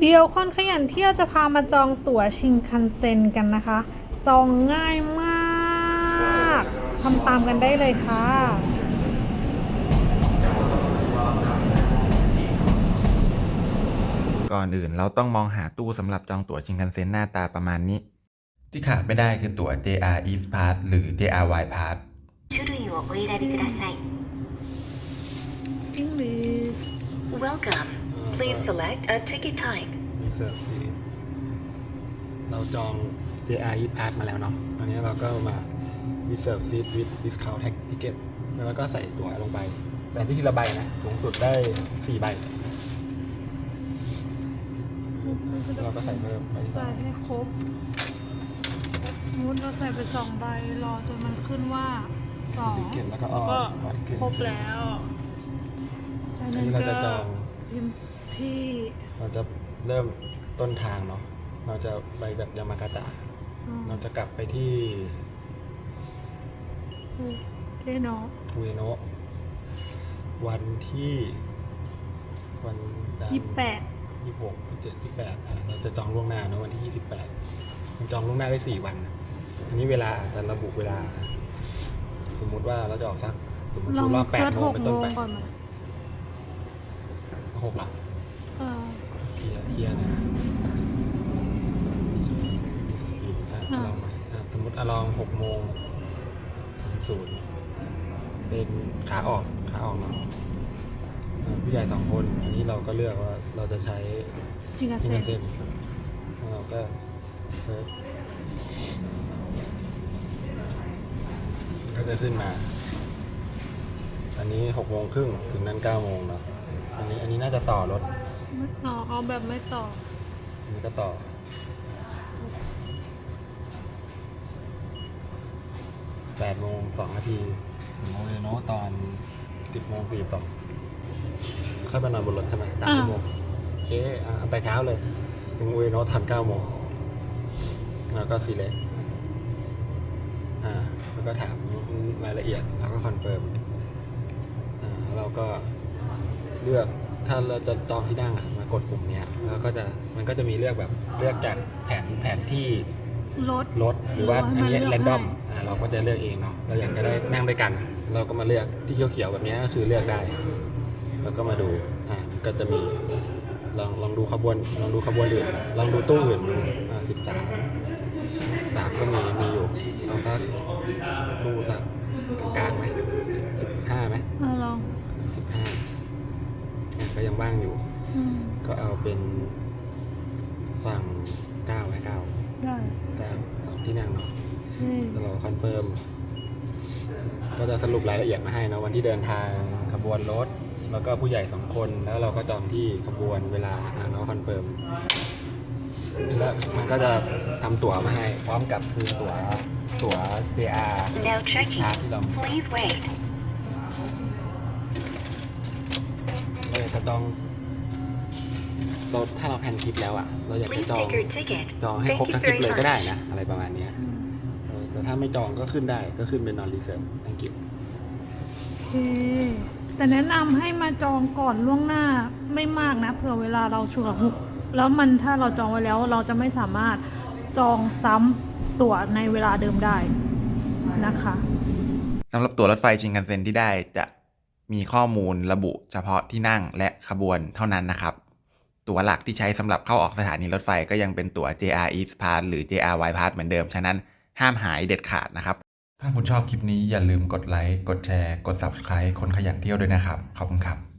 เดียวคนขยันเที่ยวจะพามาจองตั๋วชินคันเซ็นกันนะคะ จองง่ายมากทำตามกันได้เลยค่ะ ก่อนอื่นเราต้องมองหาตู้สำหรับจองตั๋วชินคันเซ็นหน้าตาประมาณนี้ ที่ขาดไม่ได้คือตั๋ว JR East Pass หรือ JR Y Pass 種類をお選びください English Welcome Please select a ticket type รีเซิร์ฟซีเราจอง JR e Pass มาแล้วเนาะอันนี้เราก็มา Reserve Seat with Discount Tag Ticket แล้วก็ใส่ตั๋วลงไป แต่ที่ทีละใบนะ สูงสุดได้ 4 ใบ เราก็ใส่เพิ่มไปใส่ให้ครบสมมุติเราใส่ไปสองใบ รอจนมันขึ้นว่าสองติเก็ตแล้วก็ออก็ออติเก็ตครบแล้วจากอันนั้นนี้เราก็จะจองพิมพ์ ที่เราจะเริ่มต้นทางเนาะเราจะไปแบบยามากาตะ อืมเราจะกลับไปที่เอะเนาะอุเอโนะวันที่ วันจันทร์ ยี่แปด ยี่หกยี่เจ็ดยี่แปดอะเราจะจองล่วงหน้าเนอะวันที่ยี่สิบแปดมันจองล่วงหน้าได้สี่วันอันนี้เวลาอาจจะระบุเวลา สมมุติว่าเราจะออกสัก สมมติลองดูรอบแปเซิดร์ชโมหงกเป็นโมต้นงไปก่อนไหมหกเหรอเออ เคลียร์เคลียร์นะอะอ่าลองใหม่อะสมมติอะลองหกโมงศูนย์ศูนย์เป็นขาออกขาออกเนาะอะผู้ใหญ่สองคน อันนี้เราก็เลือกว่าเราจะใช้จิงกาที่เซ็มันนเส้นแล้วเราก็เซิร์ชก็จะขึ้นมา อันนี้หกโมงครึ่งถึงนั้นเก้าโมงเนาะอันนี้อันนี้น่าจะต่อรถ อ๋อเอาแบบไม่ต่ออันนี้ก็ต่อ แปดโมงสองนาทีถึงโมเนาะตอนสิบโมงสี่สองค่อยไปนอนบนรถใช่ไหมตามอ่าชั่วโมงโอเคอะเอาไปเช้าเลย ถึงอุเอโนะทันเก้าโมง แล้วก็ซีเล็กอ่า แล้วก็ถามรายละเอียด แล้วก็คอนเฟิร์ม อ่าแล้วเราก็เลือก ถ้าเราจะจองที่นั่งอะมากดปุ่มเนี้ยแล้วก็จะมันก็จะมีเลือกแบบเลือกจากแผนแผนที่รถรถหรือว่าหรือว่าอันนี้ให้มันเลือกแรนดอมให้อ่าเราก็จะเลือกเองเนาะเราอยากจะได้นั่งด้วยกัน เราก็มาเลือกที่เขียวๆแบบเนี้ยก็คือเลือกได้ แล้วก็มาดูอ่ามันก็จะมีลองลองดูขบวนลองดูขบวนอื่นลองดูตู้อื่นดูอ่าสิบสามสามก็มีมีอยู่เอาสักตู้สักกลางๆไหมสิบสิบห้าไหมเอาลองสิบห้า ก็ยังว่างอยู่ อืมก็เอาเป็นฝั่งเก้าไว้เก้าได้เก้าสองที่นั่งเนาะนี่แล้วเราคอนเฟิร์ม ก็จะสรุปรายละเอียดมาให้นะวันที่เดินทางขบวนรถ แล้วก็ผู้ใหญ่สองคนแล้วเราก็จองที่ขบวนเวลาอ่าเราคอนเฟิร์มแล้วมันก็จะทำตั๋วมาให้ พร้อมกับคือตั๋วตั๋ว JR Now checking ชาร์จที่เรา Please wait จะจองเราถ้าเราแพลนทริปแล้วอะ เราอยากจะ Please จอง take your ticket จองให้ Thank ครบ you ทั้งทริป very เลยก็ได้ much นะ อะไรประมาณเนี้ยเออแต่ถ้าไม่จองก็ขึ้นได้ก็ขึ้นเป็น non reserve thank you โอเคแต่แนะนำให้มาจองก่อนล่วงหน้าไม่มากนะเผื่อเวลาเราฉุกละหุกแล้วมันถ้าเราจองไว้แล้วเราจะไม่สามารถจองซ้ำตั๋วในเวลาเดิมได้นะคะสำหรับตั๋วรถไฟชินคันเซ็นที่ได้จะ มีข้อมูลระบุเฉพาะที่นั่งและขบวนเท่านั้นนะครับ ตั๋วหลักที่ใช้สำหรับเข้าออกสถานีรถไฟก็ยังเป็นตั๋ว JR East Pass หรือ JR Y Pass เหมือนเดิม ฉะนั้นห้ามหายเด็ดขาดนะครับ ถ้าคุณชอบคลิปนี้อย่าลืมกดไลค์ กดแชร์ กด Subscribe คนขยันเที่ยวด้วยนะครับ ขอบคุณครับ